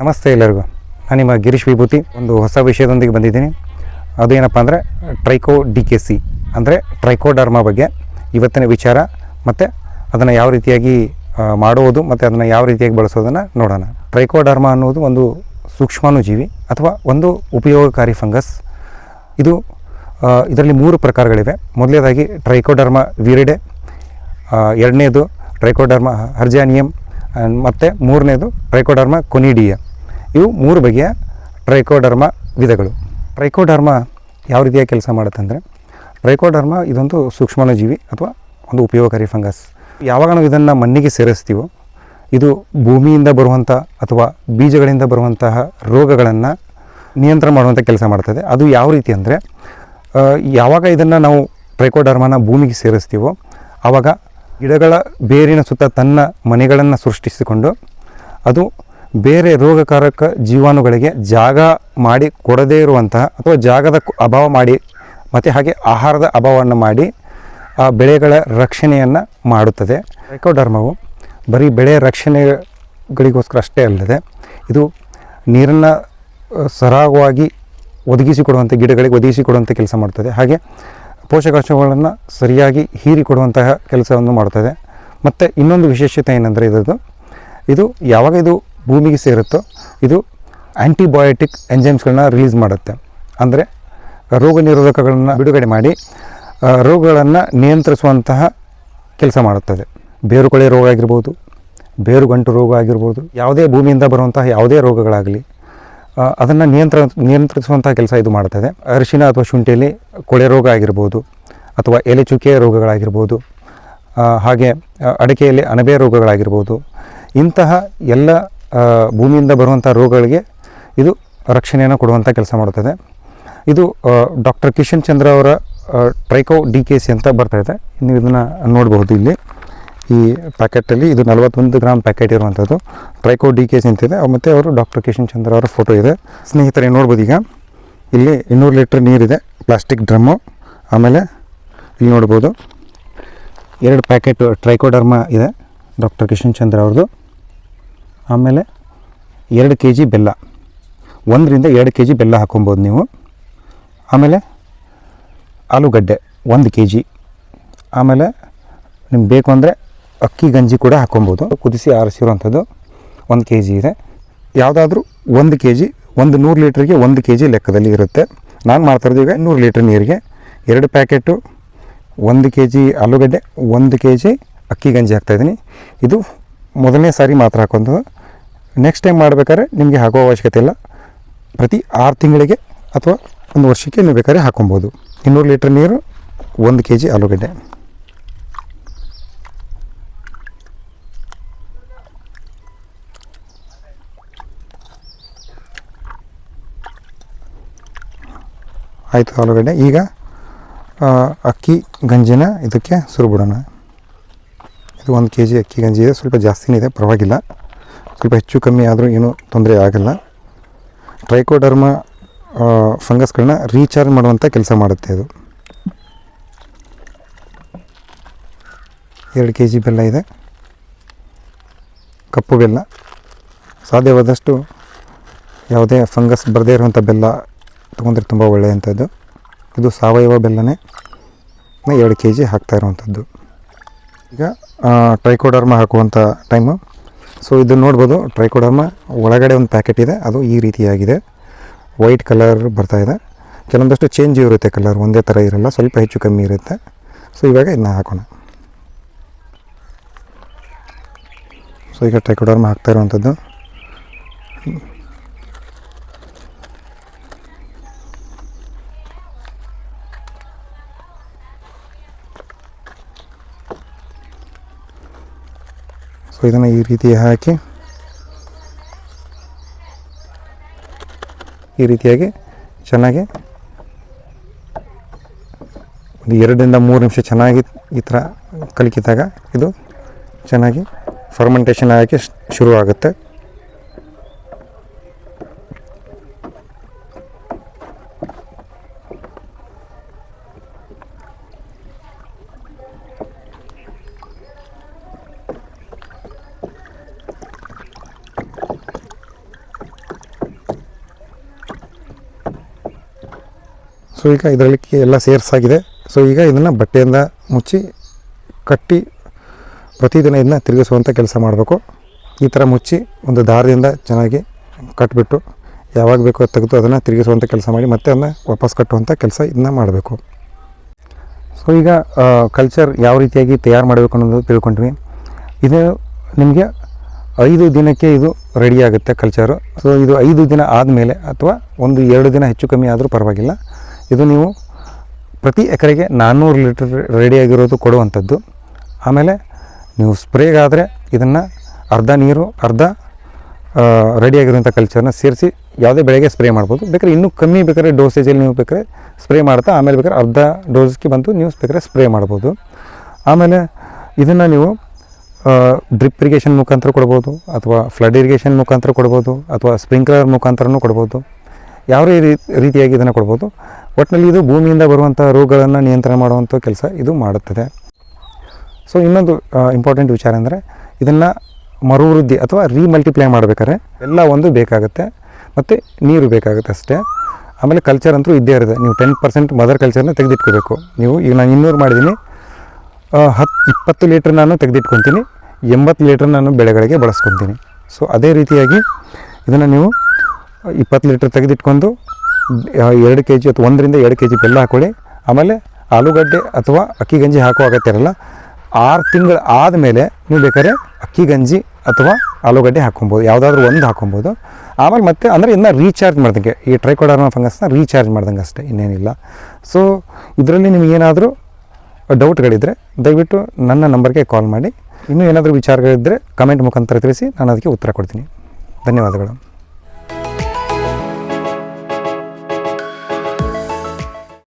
ನಮಸ್ತೆ ಎಲ್ಲರಿಗೂ. ನಾನು ನಿಮ್ಮ ಗಿರೀಶ್ ವಿಭೂತಿ. ಒಂದು ಹೊಸ ವಿಷಯದೊಂದಿಗೆ ಬಂದಿದ್ದೀನಿ. ಅದು ಏನಪ್ಪ ಅಂದರೆ ಟ್ರೈಕೋ ಡಿ ಕೆ ಸಿ ಅಂದರೆ ಟ್ರೈಕೋಡರ್ಮ ಬಗ್ಗೆ ಇವತ್ತಿನ ವಿಚಾರ ಮತ್ತು ಅದನ್ನು ಯಾವ ರೀತಿಯಾಗಿ ಮಾಡುವುದು ಮತ್ತು ಅದನ್ನು ಯಾವ ರೀತಿಯಾಗಿ ಬಳಸೋದನ್ನು ನೋಡೋಣ. ಟ್ರೈಕೋಡರ್ಮಾ ಅನ್ನೋದು ಒಂದು ಸೂಕ್ಷ್ಮಾನುಜೀವಿ ಅಥವಾ ಒಂದು ಉಪಯೋಗಕಾರಿ ಫಂಗಸ್. ಇದು ಇದರಲ್ಲಿ ಮೂರು ಪ್ರಕಾರಗಳಿವೆ. ಮೊದಲನೇದಾಗಿ ಟ್ರೈಕೋಡರ್ಮ ವಿರಿಡೆ ಎರಡನೇದು ಟ್ರೈಕೋಡರ್ಮ ಹರ್ಜಾನಿಯಂ ಮತ್ತು ಮೂರನೇದು ಟ್ರೈಕೋಡರ್ಮ ಕೊನಿಡಿಯ. ಇವು ಮೂರು ಬಗೆಯ ಟ್ರೈಕೋಡರ್ಮ ವಿಧಗಳು. ಟ್ರೈಕೋಡರ್ಮ ಯಾವ ರೀತಿಯ ಕೆಲಸ ಮಾಡುತ್ತೆ ಅಂದರೆ ಟ್ರೈಕೋಡರ್ಮ ಇದೊಂದು ಸೂಕ್ಷ್ಮಾಣುಜೀವಿ ಅಥವಾ ಒಂದು ಉಪಯೋಗಕಾರಿ ಫಂಗಸ್. ಯಾವಾಗ ನಾವು ಇದನ್ನು ಮಣ್ಣಿಗೆ ಸೇರಿಸ್ತೀವೋ, ಇದು ಭೂಮಿಯಿಂದ ಬರುವಂಥ ಅಥವಾ ಬೀಜಗಳಿಂದ ಬರುವಂತಹ ರೋಗಗಳನ್ನು ನಿಯಂತ್ರಣ ಮಾಡುವಂಥ ಕೆಲಸ ಮಾಡ್ತದೆ. ಅದು ಯಾವ ರೀತಿ ಅಂದರೆ ಯಾವಾಗ ಇದನ್ನು ನಾವು ಟ್ರೈಕೋಡರ್ಮನ ಭೂಮಿಗೆ ಸೇರಿಸ್ತೀವೋ ಆವಾಗ ಗಿಡಗಳ ಬೇರಿನ ಸುತ್ತ ತನ್ನ ಮನೆಗಳನ್ನು ಸೃಷ್ಟಿಸಿಕೊಂಡು ಅದು ಬೇರೆ ರೋಗಕಾರಕ ಜೀವಾಣುಗಳಿಗೆ ಜಾಗ ಮಾಡಿ ಕೊಡದೇ ಇರುವಂತಹ ಅಥವಾ ಜಾಗದ ಅಭಾವ ಮಾಡಿ ಮತ್ತು ಹಾಗೆ ಆಹಾರದ ಅಭಾವವನ್ನು ಮಾಡಿ, ಆ ಬೆಳೆಗಳ ರಕ್ಷಣೆಯನ್ನು ಮಾಡುತ್ತದೆ. ಟ್ರೈಕೋಡರ್ಮವು ಬರೀ ಬೆಳೆ ರಕ್ಷಣೆಗಳಿಗೋಸ್ಕರ ಅಷ್ಟೇ ಅಲ್ಲದೆ ಇದು ನೀರನ್ನು ಸರಾಗವಾಗಿ ಒದಗಿಸಿಕೊಡುವಂಥ ಗಿಡಗಳಿಗೆ ಒದಗಿಸಿಕೊಡುವಂಥ ಕೆಲಸ ಮಾಡ್ತದೆ. ಹಾಗೆ ಪೋಷಕಾಂಶಗಳನ್ನು ಸರಿಯಾಗಿ ಹೀರಿಕೊಡುವಂತಹ ಕೆಲಸವನ್ನು ಮಾಡ್ತದೆ. ಮತ್ತು ಇನ್ನೊಂದು ವಿಶೇಷತೆ ಏನಂದರೆ ಇದರದ್ದು ಇದು ಯಾವಾಗ ಇದು ಭೂಮಿಗೆ ಸೇರುತ್ತೋ ಇದು ಆ್ಯಂಟಿಬಯೋಟಿಕ್ ಎಂಜೈಮ್ಸ್ಗಳನ್ನ ರಿಲೀಸ್ ಮಾಡುತ್ತೆ. ಅಂದರೆ ರೋಗ ನಿರೋಧಕಗಳನ್ನು ಬಿಡುಗಡೆ ಮಾಡಿ ರೋಗಗಳನ್ನು ನಿಯಂತ್ರಿಸುವಂತಹ ಕೆಲಸ ಮಾಡುತ್ತದೆ. ಬೇರುಕೊಳೆ ರೋಗ ಆಗಿರ್ಬೋದು, ಬೇರುಗಂಟು ರೋಗ ಆಗಿರ್ಬೋದು, ಯಾವುದೇ ಭೂಮಿಯಿಂದ ಬರುವಂತಹ ಯಾವುದೇ ರೋಗಗಳಾಗಲಿ ಅದನ್ನು ನಿಯಂತ್ರ, ನಿಯಂತ್ರಿಸುವಂತಹ ಕೆಲಸ ಇದು ಮಾಡ್ತದೆ ಅರಿಶಿನ ಅಥವಾ ಶುಂಠಿಯಲ್ಲಿ ಕೊಳೆ ರೋಗ ಆಗಿರ್ಬೋದು, ಅಥವಾ ಎಲೆ ಚುಕ್ಕೆ ರೋಗಗಳಾಗಿರ್ಬೋದು ಹಾಗೆ ಅಡಕೆಯಲ್ಲಿ ಅಣಬೆ ರೋಗಗಳಾಗಿರ್ಬೋದು, ಇಂತಹ ಎಲ್ಲ ಭೂಮಿಯಿಂದ ಬರುವಂಥ ರೋಗಗಳಿಗೆ ಇದು ರಕ್ಷಣೆಯನ್ನು ಕೊಡುವಂಥ ಕೆಲಸ ಮಾಡುತ್ತದೆ. ಇದು ಡಾಕ್ಟರ್ ಕಿಶನ್ ಚಂದ್ರ ಅವರ ಟ್ರೈಕೋ ಡಿ ಕೆ ಸಿ ಅಂತ ಬರ್ತಾ ಇದೆ. ನೀವು ಇದನ್ನು ನೋಡಬಹುದು ಇಲ್ಲಿ. ಈ ಪ್ಯಾಕೆಟಲ್ಲಿ ಇದು ನಲವತ್ತೊಂದು ಗ್ರಾಮ್ ಪ್ಯಾಕೆಟ್ ಇರುವಂಥದ್ದು ಟ್ರೈಕೋ ಡಿ ಕೆ ಸಿ ಅಂತಿದೆ ಮತ್ತು ಅವರು ಡಾಕ್ಟರ್ ಕಿಶನ್ ಚಂದ್ರ ಅವರ ಫೋಟೋ ಇದೆ. ಸ್ನೇಹಿತರೆ, ನೋಡ್ಬೋದು ಈಗ. ಇಲ್ಲಿ ಇನ್ನೂರು ಲೀಟ್ರ್ ನೀರಿದೆ. ಪ್ಲಾಸ್ಟಿಕ್ ಡ್ರಮ್ಮು ಆಮೇಲೆ ಇಲ್ಲಿ ನೋಡ್ಬೋದು. ಎರಡು ಪ್ಯಾಕೆಟ್ ಟ್ರೈಕೋಡರ್ಮ ಇದೆ. ಡಾಕ್ಟರ್ ಕಿಶನ್ ಚಂದ್ರ ಅವ್ರದ್ದು. ಆಮೇಲೆ ಎರಡು ಕೆ ಜಿ ಬೆಲ್ಲ. ಒಂದರಿಂದ ಎರಡು ಕೆ ಜಿ ಬೆಲ್ಲ ಹಾಕೊಬೋದು ನೀವು. ಆಮೇಲೆ ಆಲೂಗಡ್ಡೆ ಒಂದು ಕೆ ಜಿ. ಆಮೇಲೆ ನಿಮ್ಗೆ ಬೇಕು ಅಂದರೆ ಅಕ್ಕಿ, ಗಂಜಿ ಕೂಡ ಹಾಕೊಬೋದು ಕುದಿಸಿ ಆರಿಸಿರುವಂಥದ್ದು ಒಂದು ಕೆ ಜಿ ಇದೆ. ಯಾವುದಾದ್ರೂ ಒಂದು ಕೆ ಜಿ, ಒಂದು ನೂರು ಲೀಟ್ರಿಗೆ ಒಂದು ಕೆ ಜಿ ಲೆಕ್ಕದಲ್ಲಿ ಇರುತ್ತೆ. ನಾನು ಮಾಡ್ತಾ ಇರೋದು ಈಗ ನೂರು ಲೀಟ್ರ್ ನೀರಿಗೆ. ಎರಡು ಪ್ಯಾಕೆಟು ಒಂದು ಕೆ ಜಿ ಆಲೂಗಡ್ಡೆ, ಒಂದು ಕೆ ಜಿ ಅಕ್ಕಿ, ಗಂಜಿ ಹಾಕ್ತಾಯಿದ್ದೀನಿ ಇದು ಮೊದಲನೇ ಸಾರಿ ಮಾತ್ರ ಹಾಕೊಂಡು ನೆಕ್ಸ್ಟ್ ಟೈಮ್ ಮಾಡಬೇಕಾದ್ರೆ ನಿಮಗೆ ಹಾಕೋ ಅವಶ್ಯಕತೆ ಇಲ್ಲ. ಪ್ರತಿ ಆರು ತಿಂಗಳಿಗೆ ಅಥವಾ ಒಂದು ವರ್ಷಕ್ಕೆ ನೀವು ಬೇಕಾದ್ರೆ ಹಾಕೊಬೋದು. ಇನ್ನೂರು ಲೀಟ್ರ್ ನೀರು, ಒಂದು ಕೆ ಜಿ ಆಲೂಗಡ್ಡೆ. ಆಯಿತು ಆಲೂಗಡ್ಡೆ. ಈಗ ಅಕ್ಕಿ, ಗಂಜಿನ ಇದಕ್ಕೆ ಸುರಿಬಿಡೋಣ. ಇದು ಒಂದು ಕೆ ಜಿ ಅಕ್ಕಿ ಗಂಜಿ ಇದೆ ಸ್ವಲ್ಪ ಜಾಸ್ತಿನೇ ಇದೆ, ಪರವಾಗಿಲ್ಲ. ಸ್ವಲ್ಪ ಹೆಚ್ಚು ಕಮ್ಮಿ ಆದರೂ ಏನೂ ತೊಂದರೆ ಆಗಲ್ಲ. ಟ್ರೈಕೋಡರ್ಮ ಫಂಗಸ್ಗಳನ್ನ ರೀಚಾರ್ಜ್ ಮಾಡುವಂಥ ಕೆಲಸ ಮಾಡುತ್ತೆ ಅದು. ಎರಡು ಕೆ ಜಿ ಬೆಲ್ಲ ಇದೆ. ಕಪ್ಪು ಬೆಲ್ಲ. ಸಾಧ್ಯವಾದಷ್ಟು ಯಾವುದೇ ಫಂಗಸ್ ಬರದೇ ಇರುವಂಥ ಬೆಲ್ಲ ತೊಗೊಂಡ್ರೆ ತುಂಬ ಒಳ್ಳೆಯಂಥದ್ದು. ಇದು ಸಾವಯವ ಬೆಲ್ಲನೇ. ಎರಡು ಕೆ ಜಿ ಹಾಕ್ತಾ ಇರುವಂಥದ್ದು. ಈಗ ಟ್ರೈಕೋಡರ್ಮ ಹಾಕುವಂಥ ಟೈಮು ಸೊ ಇದನ್ನು ನೋಡ್ಬೋದು ಟ್ರೈಕೋಡರ್ಮ ಒಳಗಡೆ ಒಂದು ಪ್ಯಾಕೆಟ್ ಇದೆ, ಅದು ಈ ರೀತಿಯಾಗಿದೆ. ವೈಟ್ ಕಲರ್ ಬರ್ತಾ ಇದೆ. ಕೆಲವೊಂದಷ್ಟು ಚೇಂಜ್ ಇರುತ್ತೆ ಕಲರ್ ಒಂದೇ ಥರ ಇರಲ್ಲ, ಸ್ವಲ್ಪ ಹೆಚ್ಚು ಕಮ್ಮಿ ಇರುತ್ತೆ. ಸೊ ಇವಾಗ ಇದನ್ನ ಹಾಕೋಣ. ಸೊ ಈಗ ಟ್ರೈಕೋಡರ್ಮ ಹಾಕ್ತಾ ಇರುವಂಥದ್ದು ಸೊ ಇದನ್ನು ಈ ರೀತಿ ಹಾಕಿ, ಈ ರೀತಿಯಾಗಿ ಚೆನ್ನಾಗಿ ಒಂದು ಎರಡರಿಂದ ಮೂರು ನಿಮಿಷ ಚೆನ್ನಾಗಿ ಈ ಥರ ಕಲಿಕಿದಾಗ ಇದು ಚೆನ್ನಾಗಿ ಫರ್ಮೆಂಟೇಷನ್ ಆಗೋಕ್ಕೆ ಶ್- ಸೊ ಈಗ ಇದರಲ್ಲಿ ಎಲ್ಲ ಸೇರ್ಸಾಗಿದೆ. ಸೊ ಈಗ ಇದನ್ನು ಬಟ್ಟೆಯಿಂದ ಮುಚ್ಚಿ ಕಟ್ಟಿ ಪ್ರತಿದಿನ ಇದನ್ನ ತಿರುಗಿಸುವಂಥ ಕೆಲಸ ಮಾಡಬೇಕು. ಈ ಥರ ಮುಚ್ಚಿ ಒಂದು ದಾರದಿಂದ ಚೆನ್ನಾಗಿ ಕಟ್ಬಿಟ್ಟು ಯಾವಾಗ ಬೇಕೋ ತೆಗೆದು ಅದನ್ನು ತಿರುಗಿಸುವಂಥ ಕೆಲಸ ಮಾಡಿ ಮತ್ತೆ ಅದನ್ನು ವಾಪಸ್ ಕಟ್ಟುವಂಥ ಕೆಲಸ ಇದನ್ನ ಮಾಡಬೇಕು. ಸೊ ಈಗ ಕಲ್ಚರ್ ಯಾವ ರೀತಿಯಾಗಿ ತಯಾರು ಮಾಡಬೇಕು ಅನ್ನೋದು ತಿಳ್ಕೊಂಡ್ವಿ. ಇದು ನಿಮಗೆ ಐದು ದಿನಕ್ಕೆ ಇದು ರೆಡಿಯಾಗುತ್ತೆ ಕಲ್ಚರು ಸೊ ಇದು ಐದು ದಿನ ಆದಮೇಲೆ ಅಥವಾ ಒಂದು ಎರಡು ದಿನ ಹೆಚ್ಚು ಕಮ್ಮಿ ಆದರೂ ಪರವಾಗಿಲ್ಲ. ಇದು ನೀವು ಪ್ರತಿ ಎಕರೆಗೆ ನಾನ್ನೂರು ಲೀಟರ್ ರೆಡಿಯಾಗಿರೋದು ಕೊಡುವಂಥದ್ದು. ಆಮೇಲೆ ನೀವು ಸ್ಪ್ರೇಗಾದರೆ ಇದನ್ನು ಅರ್ಧ ನೀರು, ಅರ್ಧ ರೆಡಿಯಾಗಿರುವಂಥ ಕಲ್ಚರ್ನ ಸೇರಿಸಿ ಯಾವುದೇ ಬೆಳೆಗೆ ಸ್ಪ್ರೇ ಮಾಡ್ಬೋದು. ಬೇಕಾದ್ರೆ ಇನ್ನೂ ಕಮ್ಮಿ ಬೇಕಾದ್ರೆ ಡೋಸೇಜಲ್ಲಿ ನೀವು ಬೇಕಾದ್ರೆ ಸ್ಪ್ರೇ ಮಾಡ್ತಾ, ಆಮೇಲೆ ಬೇಕಾದ್ರೆ ಅರ್ಧ ಡೋಸ್ಗೆ ಬಂದು ನೀವು ಬೇಕಾದ್ರೆ ಸ್ಪ್ರೇ ಮಾಡ್ಬೋದು. ಆಮೇಲೆ ಇದನ್ನು ನೀವು ಡ್ರಿಪ್ ಇರಿಗೇಷನ್ ಮುಖಾಂತರ ಕೊಡ್ಬೋದು ಅಥವಾ ಫ್ಲಡ್ ಇರಿಗೇಷನ್ ಮುಖಾಂತರ ಕೊಡ್ಬೋದು ಅಥವಾ ಸ್ಪ್ರಿಂಕ್ಲರ್ ಮುಖಾಂತರನೂ ಕೊಡ್ಬೋದು. ಯಾವ ರೀ- ರೀತಿಯಾಗಿ ಇದನ್ನು ಕೊಡ್ಬೋದು? ಒಟ್ಟಿನಲ್ಲಿ ಇದು ಭೂಮಿಯಿಂದ ಬರುವಂಥ ರೋಗಗಳನ್ನು ನಿಯಂತ್ರಣ ಮಾಡುವಂಥ ಕೆಲಸ ಇದು ಮಾಡುತ್ತದೆ. ಸೊ ಇನ್ನೊಂದು ಇಂಪಾರ್ಟೆಂಟ್ ವಿಚಾರ ಅಂದರೆ ಇದನ್ನು ಮರುವೃದ್ಧಿ ಅಥವಾ ರೀಮಲ್ಟಿಪ್ಲೈ ಮಾಡಬೇಕಾದ್ರೆ ಎಲ್ಲ ಒಂದು ಬೇಕಾಗುತ್ತೆ ಮತ್ತು ನೀರು ಬೇಕಾಗುತ್ತೆ ಅಷ್ಟೇ. ಆಮೇಲೆ ಕಲ್ಚರ್ ಅಂತೂ ಇದ್ದೇ ಇರುತ್ತೆ. ನೀವು ಟೆನ್ ಪರ್ಸೆಂಟ್ ಮದರ್ ಕಲ್ಚರ್ನ ತೆಗೆದಿಟ್ಕೋಬೇಕು. ನೀವು ಈಗ ನಾನು ಇನ್ನೂರು ಮಾಡಿದ್ದೀನಿ. ಹತ್ತು ಇಪ್ಪತ್ತು ಲೀಟ್ರ್ ನಾನು ತೆಗೆದಿಟ್ಕೊತೀನಿ. ಎಂಬತ್ತು ಲೀಟ್ರ್ ನಾನು ಬೆಳೆಗಳಿಗೆ ಬಳಸ್ಕೊತೀನಿ. ಸೊ ಅದೇ ರೀತಿಯಾಗಿ ಇದನ್ನು ನೀವು ಇಪ್ಪತ್ತು ಲೀಟ್ರ್ ತೆಗೆದಿಟ್ಕೊಂಡು ಎರಡು ಕೆ ಜಿ ಅಥವಾ ಒಂದರಿಂದ ಎರಡು ಕೆ ಜಿ ಬೆಲ್ಲ ಹಾಕೊಳ್ಳಿ. ಆಮೇಲೆ ಆಲೂಗಡ್ಡೆ ಅಥವಾ ಅಕ್ಕಿ ಗಂಜಿ ಹಾಕೋ ಅಗತ್ಯ ಇರಲ್ಲ. ಆರು ತಿಂಗಳು ಆದಮೇಲೆ ನೀವು ಬೇಕಾದ್ರೆ ಅಕ್ಕಿ ಗಂಜಿ ಅಥವಾ ಆಲೂಗಡ್ಡೆ ಹಾಕೊಬೋದು ಯಾವುದಾದ್ರೂ ಒಂದು ಹಾಕೊಬೋದು ಆಮೇಲೆ ಮತ್ತೆ ಅಂದರೆ ಇನ್ನೂ ರೀಚಾರ್ಜ್ ಮಾಡ್ದಂಗೆ, ಈ ಟ್ರೈಕೋಡರ್ಮ ಫಂಗಸ್ನ ರೀಚಾರ್ಜ್ ಮಾಡ್ದಂಗೆ ಅಷ್ಟೇ, ಇನ್ನೇನಿಲ್ಲ. ಸೊ ಇದರಲ್ಲಿ ನಿಮಗೇನಾದರೂ ಡೌಟ್ಗಳಿದ್ದರೆ ದಯವಿಟ್ಟು ನನ್ನ ನಂಬರ್ಗೆ ಕಾಲ್ ಮಾಡಿ. ಇನ್ನೂ ಏನಾದರೂ ವಿಚಾರಗಳಿದ್ದರೆ ಕಮೆಂಟ್ ಮುಖಾಂತರ ತಿಳಿಸಿ, ನಾನು ಅದಕ್ಕೆ ಉತ್ತರ ಕೊಡ್ತೀನಿ. ಧನ್ಯವಾದಗಳು.